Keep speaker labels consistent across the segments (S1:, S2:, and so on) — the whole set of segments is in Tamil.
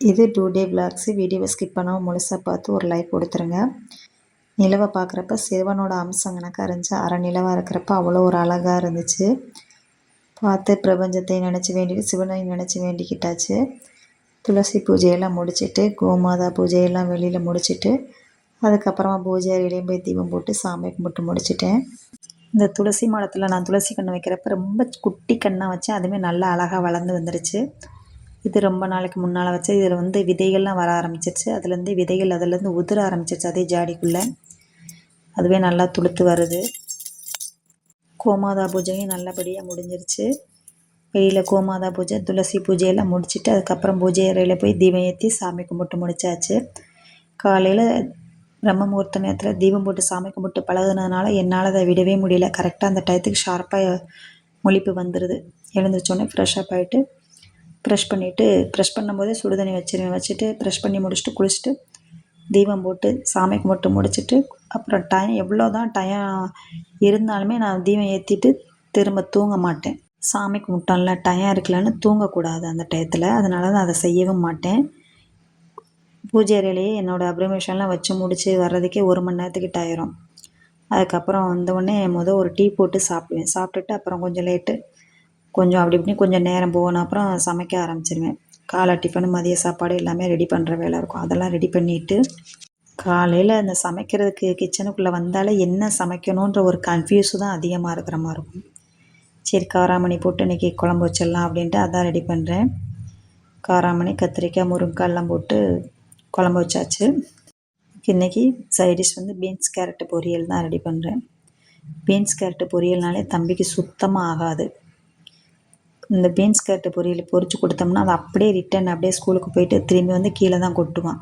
S1: இது டூ டே விளாக்ஸு வீடியோவை ஸ்கிப் பண்ணாமல் முழுசாக பார்த்து ஒரு லைக் கொடுத்துருங்க. நிலவை பார்க்குறப்ப சிவனோட அம்சம் எனக்கு அறிஞ்சு அரை நிலவாக இருக்கிறப்ப அவ்வளோ ஒரு அழகாக இருந்துச்சு. பார்த்து பிரபஞ்சத்தை நினச்சி வேண்டிட்டு சிவனை நினச்சி வேண்டிக்கிட்டாச்சு. துளசி பூஜையெல்லாம் முடிச்சுட்டு கோமாதா பூஜையெல்லாம் வெளியில் முடிச்சுட்டு அதுக்கப்புறமா பூஜை அறையிலையும் போய் தீபம் போட்டு சாமி கும்பிட்டு முடிச்சிட்டேன். இந்த துளசி மரத்தில் நான் துளசி கன்று வைக்கிறப்ப ரொம்ப குட்டி கண்ணாக வச்சேன் அதுவுமே நல்லா அழகாக வளர்ந்து வந்துருச்சு. இது ரொம்ப நாளைக்கு முன்னால் வச்சு இதில் வந்து விதைகள்லாம் வர ஆரம்பிச்சிருச்சு. அதுலேருந்து விதைகள் அதுலேருந்து உதிர ஆரம்பிச்சிருச்சு அதே ஜாடிக்குள்ளே. அதுவே நல்லா துளுத்து வருது. கோமாதா பூஜையும் நல்லபடியாக முடிஞ்சிருச்சு. வெளியில் கோமாதா பூஜை துளசி பூஜையெல்லாம் முடிச்சுட்டு அதுக்கப்புறம் பூஜை அறையில் போய் தீபம் ஏற்றி சாமி கும்பிட்டு முடிச்சாச்சு. காலையில் பிரம்ம முகூர்த்த நேரத்தில் தீபம் போட்டு சாமி கும்பிட்டு பழகுனதுனால என்னால் அதை விடவே முடியல. கரெக்டாக அந்த டயத்துக்கு ஷார்ப்பாக மொழிப்பு வந்துடுது எழுந்திரிச்சோடனே ஃப்ரெஷ்ஷப் ஆகிட்டு ப்ரெஷ் பண்ணிவிட்டு ப்ரெஷ் பண்ணும்போதே சுடு தண்ணி வச்சுருவேன். வச்சுட்டு ப்ரெஷ் பண்ணி முடிச்சுட்டு குளிச்சுட்டு தீபம் போட்டு சாமி கும்பிட்டு முடிச்சுட்டு அப்புறம் டைம் எவ்வளோ தான் டைம் இருந்தாலுமே நான் தீபம் ஏற்றிட்டு திரும்ப தூங்க மாட்டேன். சாமி கும்பிட்டோம்ல டயம் இருக்கலன்னு தூங்கக்கூடாது அந்த டயத்தில். அதனால தான் அதை செய்யவும் மாட்டேன். பூஜை அறையிலேயே என்னோடய அப்ரிமேஷன்லாம் வச்சு முடித்து வர்றதுக்கே ஒரு மணி நேரத்துக்கிட்ட ஆயிரும். அதுக்கப்புறம் வந்தவுடனே மொதல் ஒரு டீ போட்டு சாப்பிடுவேன். சாப்பிட்டுட்டு அப்புறம் கொஞ்சம் லேட்டு கொஞ்சம் அப்படி இப்படி கொஞ்சம் நேரம் போன அப்புறம் சமைக்க ஆரம்பிச்சிருவேன். காலை டிஃபனு மதிய சாப்பாடு எல்லாமே ரெடி பண்ணுற வேலை இருக்கும். அதெல்லாம் ரெடி பண்ணிவிட்டு காலையில் அந்த சமைக்கிறதுக்கு கிச்சனுக்குள்ளே வந்தாலே என்ன சமைக்கணுன்ற ஒரு கன்ஃபியூஸு தான் அதிகமாக இருக்கிற மாதிரி இருக்கும். சரி காராமணி போட்டு இன்றைக்கி குழம்பு வச்சிடலாம் அப்படின்ட்டு அதான் ரெடி பண்ணுறேன் காராமணி கத்திரிக்காய் முருங்கைக்காய்லாம் போட்டு குழம்பு வச்சாச்சு. இன்றைக்கி சைடிஷ் வந்து பீன்ஸ் கேரட்டு பொரியல் தான் ரெடி பண்ணுறேன் பீன்ஸ் கேரட்டு பொரியல்னாலே தம்பிக்கு சுத்தமாக ஆகாது. இந்த பீன்ஸ் கேரட்டு பொரியல் பொரித்து கொடுத்தோம்னா அதை அப்படியே ரிட்டன் அப்படியே ஸ்கூலுக்கு போயிட்டு திரும்பி வந்து கீழே தான் கொட்டுவான்.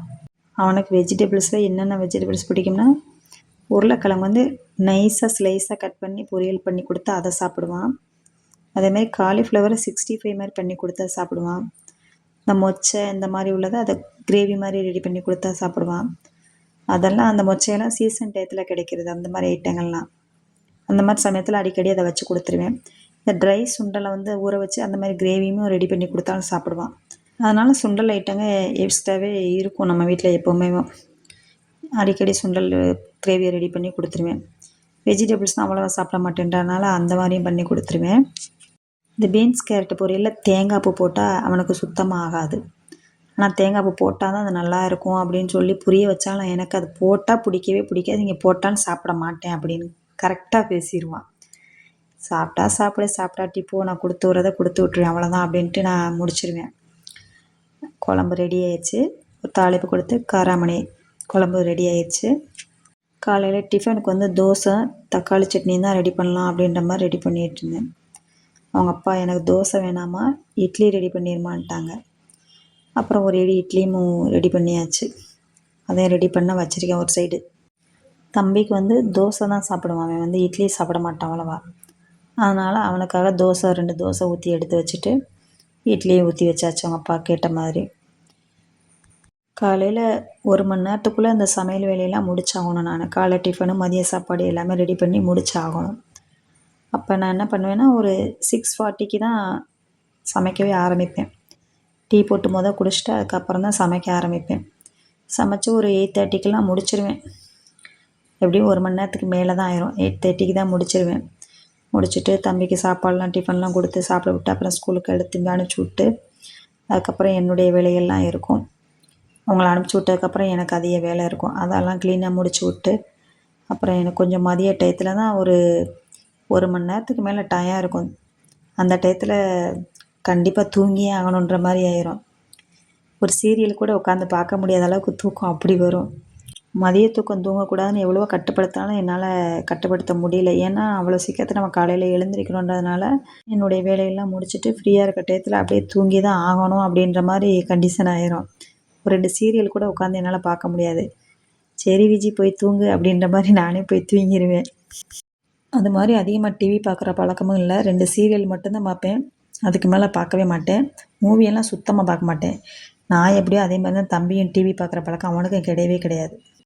S1: அவனுக்கு வெஜிடபிள்ஸில் என்னென்ன வெஜிடபிள்ஸ் பிடிக்கும்னா உருளைக்கிழங்கு வந்து நைஸாக ஸ்லைஸாக கட் பண்ணி பொரியல் பண்ணி கொடுத்தா அதை சாப்பிடுவான். அதேமாதிரி காலிஃப்ளவரை சிக்ஸ்டி ஃபைவ் மாதிரி பண்ணி கொடுத்தா சாப்பிடுவான். இந்த மொச்சை இந்த மாதிரி உள்ளதை அதை கிரேவி மாதிரி ரெடி பண்ணி கொடுத்தா சாப்பிடுவான். அதெல்லாம் அந்த மொச்சையெல்லாம் சீசன் டயத்தில் கிடைக்கிறது அந்த மாதிரி ஐட்டங்கள்லாம் அந்த மாதிரி சமயத்தில் அடிக்கடி அதை வச்சு கொடுத்துருவேன். இந்த ட்ரை சுண்டலை வந்து ஊற வச்சு அந்த மாதிரி கிரேவியும் ரெடி பண்ணி கொடுத்தாலும் சாப்பிடுவான். அதனால் சுண்டல் ஐட்டங்க எக்ஸ்ட்ராவே இருக்கும் நம்ம வீட்டில் எப்போவுமே. அடிக்கடி சுண்டல் கிரேவியை ரெடி பண்ணி கொடுத்துருவேன். வெஜிடபிள்ஸ் தான் அவ்வளோவா சாப்பிட மாட்டேன்றனால அந்த மாதிரியும் பண்ணி கொடுத்துருவேன். இந்த பீன்ஸ் கேரட் பொரியலில் தேங்காய் பூ போட்டால் அவனுக்கு சுத்தமாக ஆகாது. ஆனால் தேங்காய் பூ போட்டால் தான் அது நல்லா இருக்கும் அப்படின்னு சொல்லி புரிய வச்சாலும் எனக்கு அது போட்டால் பிடிக்கவே பிடிக்காது. இங்கே போட்டாலும் சாப்பிட மாட்டேன் அப்படின்னு கரெக்டாக பேசிடுவான் சாப்பிட்டா சாப்பிடு சாப்பிட்டாட்டி போ நான் கொடுத்து விட்றத கொடுத்து விட்ருவேன் அவ்வளோதான் அப்படின்ட்டு நான் முடிச்சிடுவேன் குழம்பு ரெடி ஆயிடுச்சு. ஒரு தாளிப்பு கொடுத்து காராமணி குழம்பு ரெடி ஆயிடுச்சு. காலையில் டிஃபனுக்கு வந்து தோசை தக்காளி சட்னி தான் ரெடி பண்ணலாம் அப்படின்ற மாதிரி ரெடி பண்ணிகிட்டு இருந்தேன். அவங்க அப்பா எனக்கு தோசை வேணாமா? இட்லி ரெடி பண்ணிடுமான்ட்டாங்க அப்புறம் ஒரு இடி இட்லியும் ரெடி பண்ணியாச்சு. அதையும் ரெடி பண்ண வச்சுருக்கேன் ஒரு சைடு தம்பிக்கு வந்து தோசை தான் சாப்பிடுவான். அவன் வந்து இட்லி சாப்பிட மாட்டான் அவ்வளோவா. அதனால் அவனுக்காக தோசை ரெண்டு தோசை ஊற்றி எடுத்து வச்சுட்டு இட்லியும் ஊற்றி வச்சாச்சு அவங்க அப்பா கேட்ட மாதிரி. காலையில் ஒரு மணி நேரத்துக்குள்ளே அந்த சமையல் வேலையெல்லாம் முடிச்சாகணும் நான். காலை டிஃபனு மதிய சாப்பாடு எல்லாமே ரெடி பண்ணி முடிச்சாகணும். அப்போ நான் என்ன பண்ணுவேன்னா ஒரு சிக்ஸ் ஃபார்ட்டிக்கு தான் சமைக்கவே ஆரம்பிப்பேன். டீ போட்டு மொதல் குடிச்சிட்டு அதுக்கப்புறம் தான் சமைக்க ஆரம்பிப்பேன். சமைச்சு ஒரு எயிட் தேர்ட்டிக்கெலாம் முடிச்சிருவேன். எப்படியும் ஒரு மணி நேரத்துக்கு மேலே தான் ஆயிரும். எயிட் தேர்ட்டிக்கு தான் முடிச்சிருவேன். முடிச்சுட்டு தம்பிக்கு சாப்பாடெலாம் டிஃபன்லாம் கொடுத்து சாப்பிட விட்டு அப்புறம் ஸ்கூலுக்கு எடுத்து அனுப்பிச்சி விட்டு அதுக்கப்புறம் என்னுடைய வேலையெல்லாம் இருக்கும். அவங்கள அனுப்பிச்சி விட்டதுக்கப்புறம் எனக்கு அதிக வேலை இருக்கும். அதெல்லாம் க்ளீனாக முடிச்சு விட்டு அப்புறம் எனக்கு கொஞ்சம் மதிய டயத்தில் தான் ஒரு ஒரு மணி நேரத்துக்கு மேலே டயம் இருக்கும். அந்த டயத்தில் கண்டிப்பாக தூங்கியே ஆகணுன்ற மாதிரி ஆயிரும். ஒரு சீரியல் கூட உட்காந்து பார்க்க முடியாத அளவுக்கு தூக்கம் அப்படி வரும். மதிய தூக்கம் தூங்கக்கூடாதுன்னு எவ்வளவோ கட்டுப்படுத்தினாலும் என்னால் கட்டுப்படுத்த முடியல. ஏன்னா அவ்வளோ சீக்கிரத்தில் நம்ம காலையில் எழுந்திரிக்கணுன்றதுனால என்னுடைய வேலையெல்லாம் முடிச்சுட்டு ஃப்ரீயாக இருக்க டயத்தில் அப்படியே தூங்கி தான் ஆகணும் அப்படின்ற மாதிரி கண்டிஷன் ஆயிரும். ஒரு ரெண்டு சீரியல் கூட உட்காந்து என்னால் பார்க்க முடியாது. சரி விஜி போய் தூங்கு அப்படின்ற மாதிரி நானே போய் தூங்கிடுவேன் அது மாதிரி அதிகமாக டிவி பார்க்குற பழக்கமும் இல்லை. ரெண்டு சீரியல் மட்டும்தான் பார்ப்பேன். அதுக்கு மேலே பார்க்கவே மாட்டேன். மூவியெல்லாம் சுத்தமாக பார்க்க மாட்டேன். நான் எப்படியோ அதே மாதிரி தான் தம்பியும் டிவி பார்க்குற பழக்கம் அவனுக்கும் கிடையவே கிடையாது.